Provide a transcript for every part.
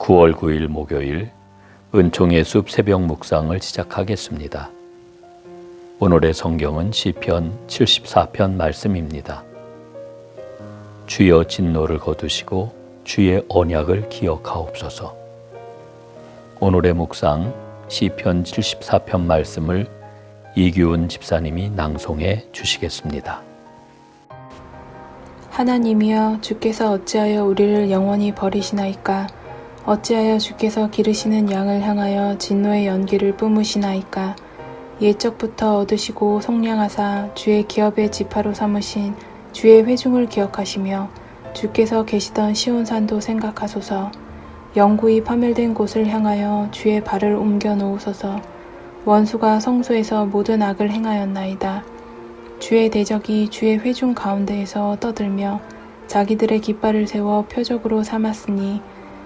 9월 9일 목요일 은총의 숲 새벽 묵상을 시작하겠습니다. 오늘의 성경은 시편 74편 말씀입니다. 주여 진노를 거두시고 주의 언약을 기억하옵소서. 오늘의 묵상 시편 74편 말씀을 이규훈 집사님이 낭송해 주시겠습니다. 하나님이여 주께서 어찌하여 우리를 영원히 버리시나이까 어찌하여 주께서 기르시는 양을 향하여 진노의 연기를 뿜으시나이까? 옛적부터 얻으시고 속량하사 주의 기업의 지파로 삼으신 주의 회중을 기억하시며 주께서 계시던 시온산도 생각하소서. 영구히 파멸된 곳을 향하여 주의 발을 옮겨 놓으소서. 원수가 성소에서 모든 악을 행하였나이다. 주의 대적이 주의 회중 가운데에서 떠들며 자기들의 깃발을 세워 표적으로 삼았으니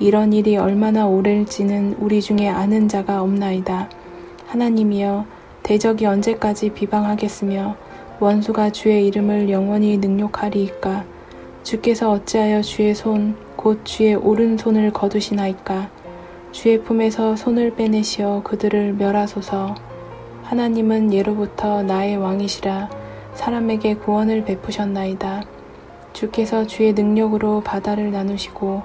이런 일이 얼마나 오래일지는 우리 중에 아는 자가 없나이다. 하나님이여 대적이 언제까지 비방하겠으며 원수가 주의 이름을 영원히 능욕하리이까 주께서 어찌하여 주의 손 곧 주의 오른손을 거두시나이까 주의 품에서 손을 빼내시어 그들을 멸하소서 하나님은 예로부터 나의 왕이시라 사람에게 구원을 베푸셨나이다. 주께서 주의 능력으로 바다를 나누시고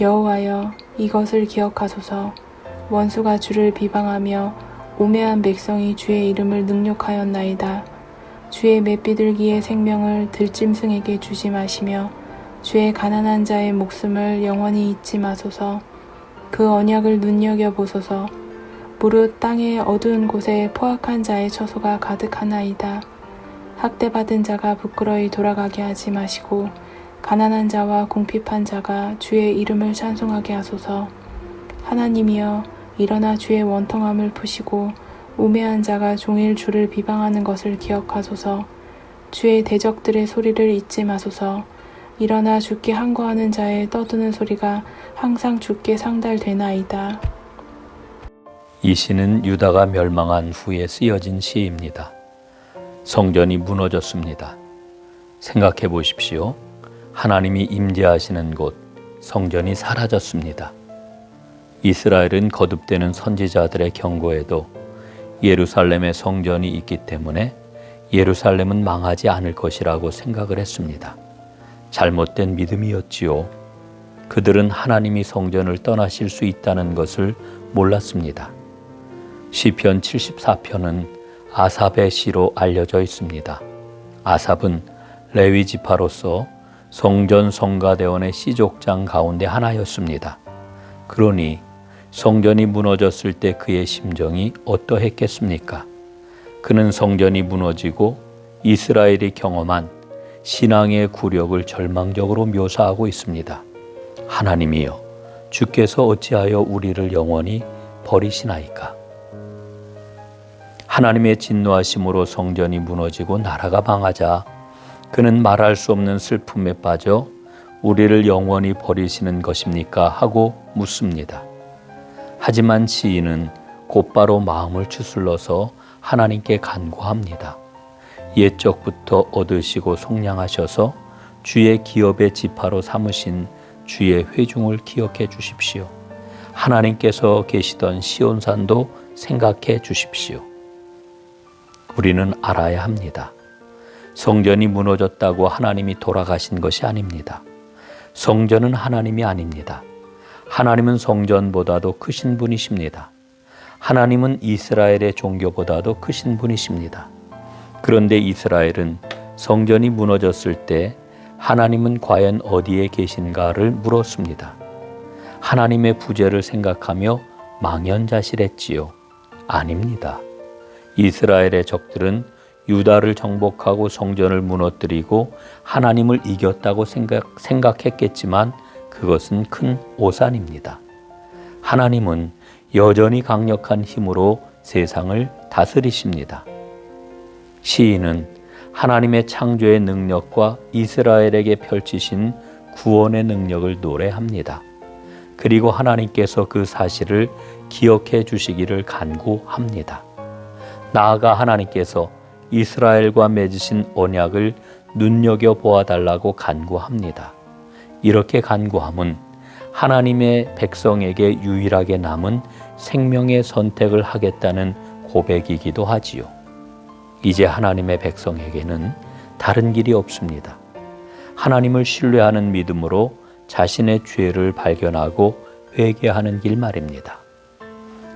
여호와여 이것을 기억하소서 원수가 주를 비방하며 오매한 백성이 주의 이름을 능욕하였나이다. 주의 맷비둘기의 생명을 들짐승에게 주지 마시며 주의 가난한 자의 목숨을 영원히 잊지 마소서 그 언약을 눈여겨보소서 무릇 땅의 어두운 곳에 포악한 자의 처소가 가득하나이다. 학대받은 자가 부끄러이 돌아가게 하지 마시고 가난한 자와 궁핍한 자가 주의 이름을 찬송하게 하소서. 하나님이여 일어나 주의 원통함을 푸시고 우매한 자가 종일 주를 비방하는 것을 기억하소서. 주의 대적들의 소리를 잊지 마소서. 일어나 주께 항거하는 자의 떠드는 소리가 항상 주께 상달되나이다. 이 시는 유다가 멸망한 후에 쓰여진 시입니다. 성전이 무너졌습니다. 생각해 보십시오. 하나님이 임재하시는 곳, 성전이 사라졌습니다. 이스라엘은 거듭되는 선지자들의 경고에도 예루살렘의 성전이 있기 때문에 예루살렘은 망하지 않을 것이라고 생각을 했습니다. 잘못된 믿음이었지요. 그들은 하나님이 성전을 떠나실 수 있다는 것을 몰랐습니다. 시편 74편은 아삽의 시로 알려져 있습니다. 아삽은 레위 지파로서 성전 성가대원의 시족장 가운데 하나였습니다. 그러니 성전이 무너졌을 때 그의 심정이 어떠했겠습니까? 그는 성전이 무너지고 이스라엘이 경험한 신앙의 굴욕을 절망적으로 묘사하고 있습니다. 하나님이여, 주께서 어찌하여 우리를 영원히 버리시나이까? 하나님의 진노하심으로 성전이 무너지고 나라가 망하자 그는 말할 수 없는 슬픔에 빠져 우리를 영원히 버리시는 것입니까? 하고 묻습니다. 하지만 시인은 곧바로 마음을 추슬러서 하나님께 간구합니다. 옛적부터 얻으시고 속량하셔서 주의 기업의 지파로 삼으신 주의 회중을 기억해 주십시오. 하나님께서 계시던 시온산도 생각해 주십시오. 우리는 알아야 합니다. 성전이 무너졌다고 하나님이 돌아가신 것이 아닙니다. 성전은 하나님이 아닙니다. 하나님은 성전보다도 크신 분이십니다. 하나님은 이스라엘의 종교보다도 크신 분이십니다. 그런데 이스라엘은 성전이 무너졌을 때 하나님은 과연 어디에 계신가를 물었습니다. 하나님의 부재를 생각하며 망연자실했지요. 아닙니다. 이스라엘의 적들은 유다를 정복하고 성전을 무너뜨리고 하나님을 이겼다고 생각, 생각 했겠지만 그것은 큰 오산입니다. 하나님은 여전히 강력한 힘으로 세상을 다스리십니다. 시인은 하나님의 창조의 능력과 이스라엘에게 펼치신 구원의 능력을 노래합니다. 그리고 하나님께서 그 사실을 기억해 주시기를 간구합니다. 나아가 하나님께서 이스라엘과 맺으신 언약을 눈여겨 보아 달라고 간구합니다. 이렇게 간구함은 하나님의 백성에게 유일하게 남은 생명의 선택을 하겠다는 고백이기도 하지요. 이제 하나님의 백성에게는 다른 길이 없습니다. 하나님을 신뢰하는 믿음으로 자신의 죄를 발견하고 회개하는 길 말입니다.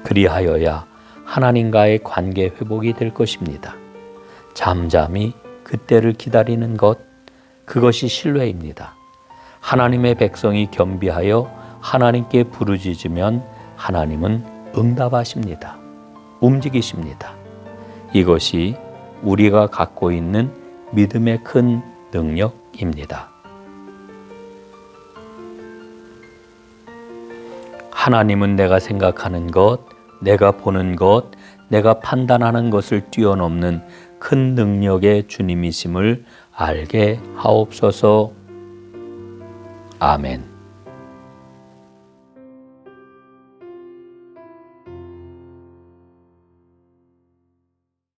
그리하여야 하나님과의 관계 회복이 될 것입니다. 잠잠히 그때를 기다리는 것, 그것이 신뢰입니다. 하나님의 백성이 겸비하여 하나님께 부르짖으면 하나님은 응답하십니다. 움직이십니다. 이것이 우리가 갖고 있는 믿음의 큰 능력입니다. 하나님은 내가 생각하는 것, 내가 보는 것, 내가 판단하는 것을 뛰어넘는 큰 능력의 주님이심을 알게 하옵소서. 아멘.